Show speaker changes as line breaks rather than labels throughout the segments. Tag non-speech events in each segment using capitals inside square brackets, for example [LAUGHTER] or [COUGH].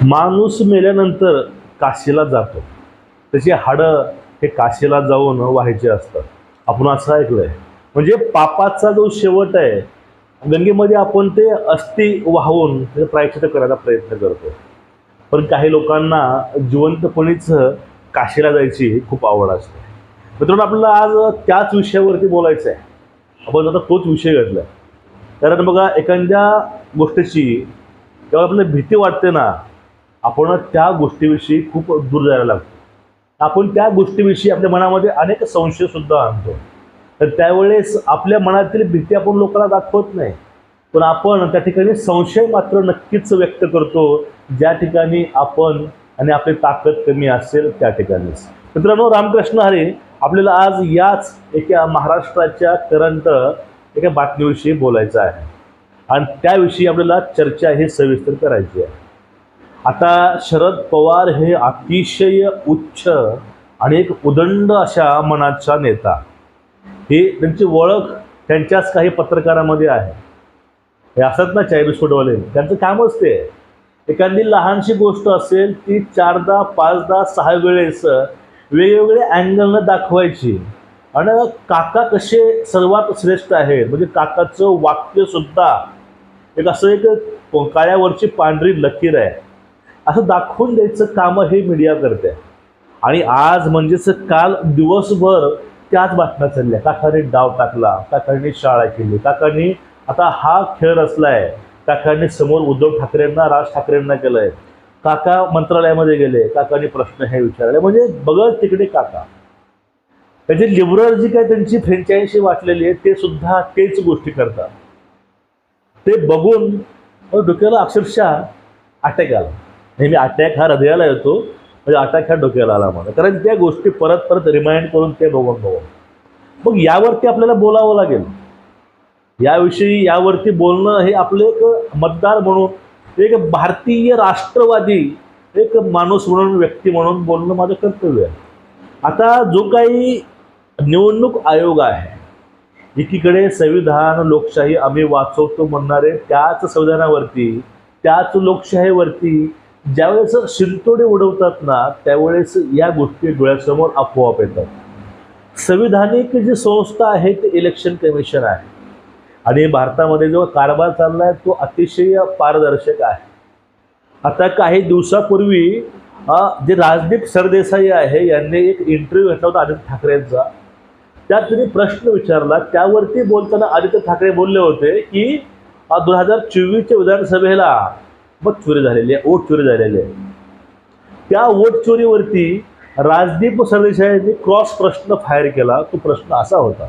माणूस मेल्यानंतर काशीला जातो. त्याची हाडं हे काशीला जाऊन व्हायचे असतात. आपण असं ऐकलंय. म्हणजे पापाचा जो शेवट आहे गंगेमध्ये आपण ते अस्थि वाहून ते प्रायचित करायचा प्रयत्न करतो. पण काही लोकांना जिवंतपणीच काशीला जायची खूप आवड असते. मित्रांनो आपल्याला आज त्याच विषयावरती बोलायचं आहे. आपण आता तोच विषय घेतला कारण बघा एखाद्या गोष्टीची जेव्हा आपल्याला भीती वाटते ना आपण त्या गोष्टीविषयी खूप दूर जायला लागतो. आपण त्या गोष्टीविषयी आपल्या मनामध्ये अनेक संशयसुद्धा आणतो. तर त्यावेळेस आपल्या मनातील भीती आपण लोकांना दाखवत नाही. पण आपण त्या ठिकाणी संशय मात्र नक्कीच व्यक्त करतो ज्या ठिकाणी आपण आणि आपली ताकद कमी असेल त्या ठिकाणीच. मित्रांनो रामकृष्ण हरे आपल्याला आज याच एका महाराष्ट्राच्या करंट एका बातमीविषयी बोलायचं आहे. आणि त्याविषयी आपल्याला चर्चा हे सविस्तर करायची आहे. आता शरद पवार हे अतिशय उच्च आणि एक उदंड अशा मनाचा नेता. हे त्यांची ओळख त्यांच्याच काही पत्रकारामध्ये आहे. हे असतात ना चाय बिस्कुटवाले त्यांचं कामच ते. एखादी लहानशी गोष्ट असेल ती चारदा पाचदा सहा वेळेस वेगवेगळ्या अँगलनं दाखवायची. आणि काका कसे सर्वात श्रेष्ठ आहेत? म्हणजे काकाचं वाक्यसुद्धा एक असं एक काळ्यावरची पांढरी लकीर आहे. असं दाखवून द्यायचं कामं हे मीडिया करते. आणि आज म्हणजेच काल दिवसभर त्याच बातम्या चालल्या. काकाने डाव टाकला काकांनी शाळा केली काकांनी आता हा खेळ रचलाय. काकांनी समोर उद्धव ठाकरेंना राज ठाकरेंना केलंय. काका मंत्रालयामध्ये गेले काकांनी प्रश्न हे विचारले. म्हणजे बघत तिकडे काका. त्याचे लिबरल जी काय त्यांची फ्रेंचायझी वाटलेली आहे ते सुद्धा तेच गोष्टी करतात. ते बघून डोक्याला अक्षरशः अटॅक आला. नेहमी अटॅक हा हृदयाला येतो म्हणजे अटॅक हा डोक्याला आला मला कारण त्या गोष्टी परत परत रिमाइंड करून ते बघून बघून मग यावरती आपल्याला बोलावं लागेल. याविषयी यावरती बोलणं हे आपलं एक मतदार म्हणून एक भारतीय राष्ट्रवादी एक माणूस म्हणून व्यक्ती म्हणून बोलणं माझं कर्तव्य आहे. आता जो काही निवडणूक आयोग आहे एकीकडे संविधान लोकशाही आम्ही वाचवतो म्हणणारे त्याच संविधानावरती त्याच लोकशाहीवरती ज्यावेळेस शिंतोडे उडवतात ना त्यावेळेस या गोष्टी डोळ्यासमोर आपोआप येतात. संविधानिक जी संस्था आहे ते इलेक्शन कमिशन आहे. आणि भारतामध्ये जो कारभार चालला आहे तो अतिशय पारदर्शक आहे. आता काही दिवसापूर्वी जे राजदीप सरदेसाई आहे यांनी एक इंटरव्ह्यू घेतला होता आदित्य ठाकरेंचा त्यात त्यांनी प्रश्न विचारला. त्यावरती बोलताना आदित्य ठाकरे बोलले होते की दोन हजार चोवीसच्या विधानसभेला मत चोरी झालेली आहे ओट चोरी झालेली आहे. त्या ओट चोरीवरती राजदीप सरदेसाईंनी क्रॉस प्रश्न फायर केला तो प्रश्न असा होता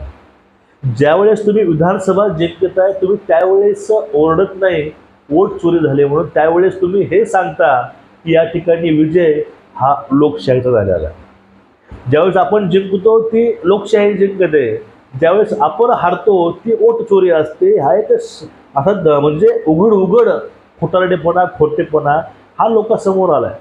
ज्यावेळेस तुम्ही विधानसभा जिंकताय तुम्ही त्यावेळेस ओरडत नाही वोट चोरी झाले म्हणून त्यावेळेस तुम्ही हे सांगता की या ठिकाणी विजय हा लोकशाहीचा झालेला आहे. ज्यावेळेस आपण जिंकतो ती लोकशाही जिंकते ज्यावेळेस आपण हारतो ती ओट चोरी असते हा एक असा म्हणजे उघड उघड खोटारडेपणा खोटेपणा हा लोकांसमोर आहे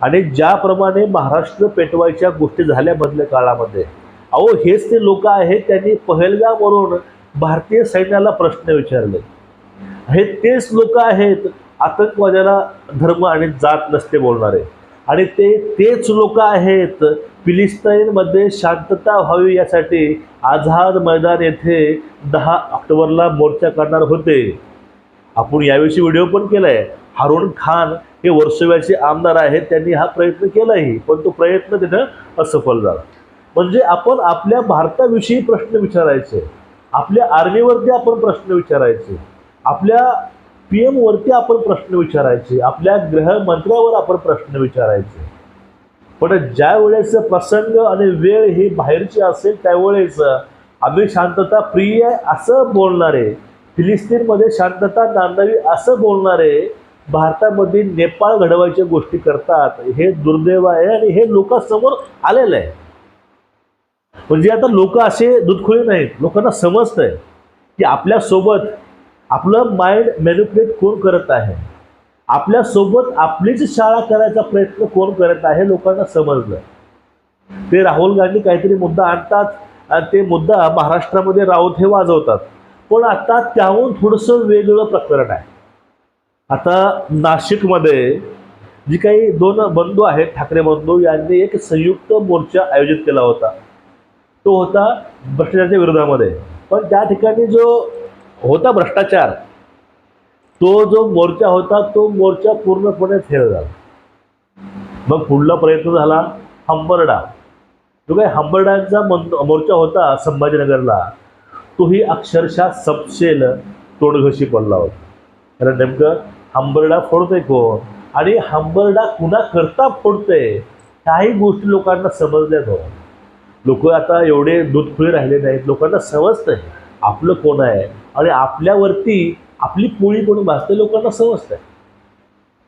आणि ज्याप्रमाणे महाराष्ट्र पेटवायच्या गोष्टी झाल्या मधल्या काळामध्ये अहो हेच ते लोक आहेत त्यांनी पहलगामवरून भारतीय सैन्याला प्रश्न विचारले. हे तेच लोक आहेत आतंकवाद्याला धर्म आणि जात नसते बोलणारे. आणि ते तेच लोक आहेत फिलिस्ताईनमध्ये शांतता व्हावी यासाठी आझाद मैदान येथे दहा ऑक्टोबरला मोर्चा करणार होते. आपण याविषयी व्हिडिओ पण केला आहे हारून खान हे वर्सोव्याचे आमदार आहेत त्यांनी हा प्रयत्न केलाही पण तो प्रयत्न तिथं असफल झाला. म्हणजे आपण आपल्या भारताविषयी प्रश्न विचारायचे आपल्या आर्मीवरती आपण प्रश्न विचारायचे आपल्या पी एमवरती आपण प्रश्न विचारायचे आपल्या गृहमंत्र्यावर आपण प्रश्न विचारायचे. पण ज्या वेळेस प्रसंग आणि वेळ ही बाहेरची असेल त्यावेळेस आम्ही शांतता प्रिय आहे असं बोलणारे फिलिस्तीनमध्ये शांतता नांदावी असं बोलणारे भारतामध्ये नेपाळ घडवायच्या गोष्टी करतात. हे दुर्दैव आहे आणि हे लोकांसमोर आलेलं आहे. म्हणजे आता लोक असे दुधखोळे नाहीत. लोकांना समजतंय की आपल्यासोबत आपलं माइंड मॅन्युप्युलेट कोण करत आहे? आपल्यासोबत आपलीच शाळा करायचा प्रयत्न कोण करत आहे लोकांना समजलं. ते राहुल गांधी काहीतरी मुद्दा आणतात आणि ते मुद्दा महाराष्ट्रामध्ये राऊत हे वाजवतात. पण आता त्याहून थोडंसं वेगळं प्रकरण आहे. आता नाशिकमध्ये जी काही दोन बंधू आहेत ठाकरे बंधू यांनी एक संयुक्त मोर्चा आयोजित केला होता. तो होता भ्रष्टाचाराच्या विरोधामध्ये. पण त्या ठिकाणी जो होता भ्रष्टाचार तो जो मोर्चा होता तो मोर्चा पूर्णपणे फेल झाला. मग पुढला प्रयत्न झाला हंबरडा. जो काही हंबरडांचा मोर्चा होता संभाजीनगरला तोही अक्षरशः सपशेल तोडघशी पडला होता? कारण नेमकं हंबरडा फोडतोय कोण? आणि हंबरडा कुणा करता फोडतोय? काही गोष्टी लोकांना समजल्या हो लोक आता एवढे दूधखुळे राहिले नाहीत. लोकांना समजतंय. आपलं कोण आहे? आणि आपल्यावरती आपली पोळी कोणी भासते लोकांना समजतंय.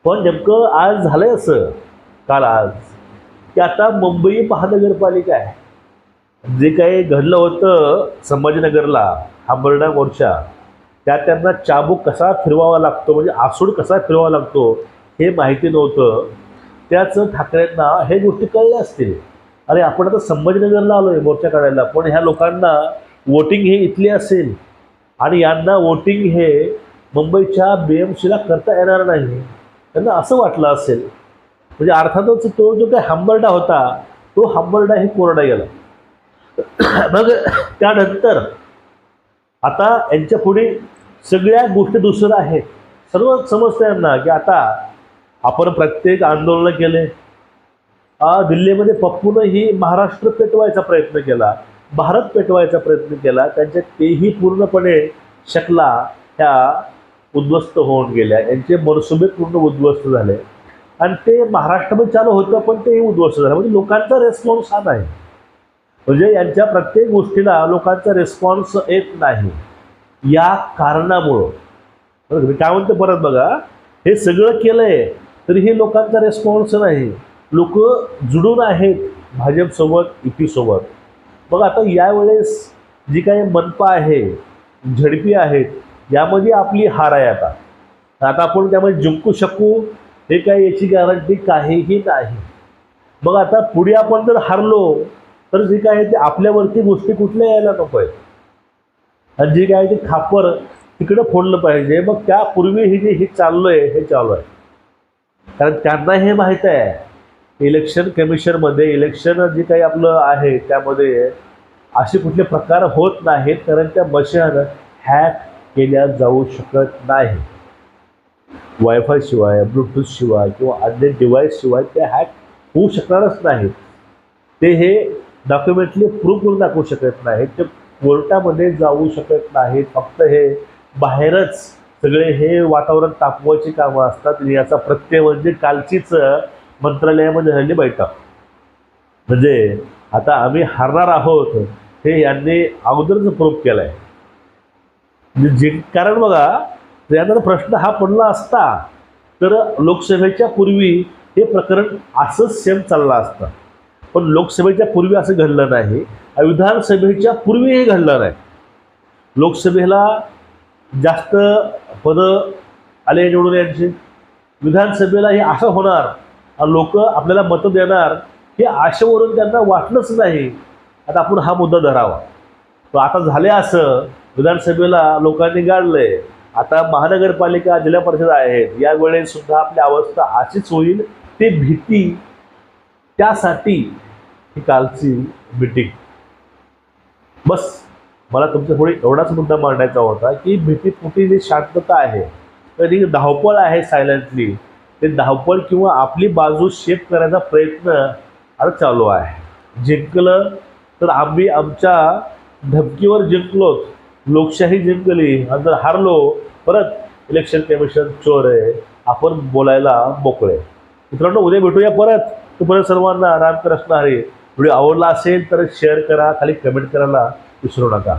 पण नेमकं आज झालंय असं. काल आज. की आता मुंबई महानगरपालिका आहे. जे काही घडलं होतं संभाजीनगरला हांबर्डा मोर्चा त्यात त्यांना चाबूक कसा फिरवावा लागतो म्हणजे आसूड कसा फिरवावा लागतो हे माहिती नव्हतं. त्याच ठाकरेंना हे गोष्टी कळल्या असतील. अरे आपण आता संभाजीनगरला आलो आहे मोर्चा काढायला पण ह्या लोकांना वोटिंग हे इथले असेल. आणि यांना वोटिंग हे मुंबईच्या बी एम सीला करता येणार नाही. त्यांना असं वाटलं असेल. म्हणजे अर्थातच तो जो काही हंबरडा होता तो हंबरडा हे कोरडा गेला. [COUGHS] मग त्यानंतर आता यांच्या पुढे सगळ्या गोष्टी दुसऱ्या आहेत सर्व समजतं यांना की आता आपण प्रत्येक आंदोलनं केले. दिल्लीमध्ये पप्पूनं ही महाराष्ट्र पेटवायचा प्रयत्न केला. भारत पेटवायचा प्रयत्न केला. त्यांच्या तेही पूर्णपणे शकला ह्या उद्ध्वस्त होऊन गेल्या. यांचे मनसुबे पूर्ण उद्ध्वस्त झाले. आणि ते महाराष्ट्रामध्ये चालू होतं पण तेही उद्ध्वस्त झालं. म्हणजे लोकांचा रेस्पॉन्स हा नाही. म्हणजे यांच्या प्रत्येक गोष्टीला लोकांचा रेस्पॉन्स येत नाही. या कारणामुळं. बरं, काय म्हणतो परत बघा हे सगळं केलंय तरीही लोकांचा रेस्पॉन्स नाही. लोक जुडून आहेत भाजपसोबत युतीसोबत मग आता यावेळेस जी काही मनपा आहे झडपी आहेत यामध्ये आपली हार आहे आता. आता आपण त्यामध्ये जिंकू शकू हे काय याची गॅरंटी काहीही नाही. मग आता पुढे आपण जर हारलो तर जे काय आहे ते आपल्यावरती गोष्टी कुठल्या यायला नको आहेत. आणि जे काय आहे ते खापर तिकडं फोडलं पाहिजे. मग त्यापूर्वी हे जे हे चाललंय हे चालू आहे. कारण त्यांना हे माहीत आहे. इलेक्शन कमिशनमध्ये इलेक्शन जे काही आपलं आहे त्यामध्ये असे कुठले प्रकार होत नाहीत कारण त्या मशीन हॅक केल्या जाऊ शकत नाही. वायफाय शिवाय ब्लूटूथ शिवाय किंवा अन्य डिव्हाइस शिवाय ते हॅक होऊ शकणारच नाहीत. ते हे डॉक्युमेंटली प्रूफ करून दाखवू शकत नाहीत. ते कोर्टामध्ये जाऊ शकत नाहीत. फक्त हे बाहेरच सगळे हे वातावरण तापवायची कामं असतात. आणि याचा प्रत्यय म्हणजे कालचीच मंत्रालयामध्ये झालेली बैठक. म्हणजे आता आम्ही हारणार आहोत हे यांनी अगोदरच प्रूफ केलं आहे म्हणजे जे कारण बघा यांना प्रश्न हा पडला असता तर लोकसभेच्या पूर्वी हे प्रकरण असंच सेम चाललं असतं. पण लोकसभेच्या पूर्वी असं घडलं नाही. विधानसभेच्या पूर्वी हे घडलं नाही. लोकसभेला जास्त पदं आले निवडून यांचे विधानसभेला हे असं होणार. लोक आपल्याला मतं देणार. हे आशेवरून त्यांना वाटलंच नाही. आता आपण हा मुद्दा धरावा. तर आता झाले असं विधानसभेला लोकांनी गाडलंय आता महानगरपालिका जिल्हा परिषद आहेत. यावेळेसुद्धा आपली अवस्था अशीच होईल. ते भीती त्यासाठी कालची मिटिंग बस मला तुमच्यापुढे एवढाच मुद्दा मांडायचा होता की भीतीपोटी जी शांतता आहे कधी धावपळ आहे सायलेंटली ते धावपळ किंवा आपली बाजू शेप करायचा प्रयत्न आता चालू आहे. जिंकलं तर आम्ही आमच्या धमकीवर जिंकलोच लोकशाही जिंकली आणि जर हारलो परत इलेक्शन कमिशन चोर आहे आपण बोलायला मोकळे. मित्रांनो उद्या भेटूया परत. तुम्हाला सर्वांना रामकृष्ण हरी. व्हिडिओ आवडला असेल तर शेअर करा खाली कमेंट करायला विसरू नका.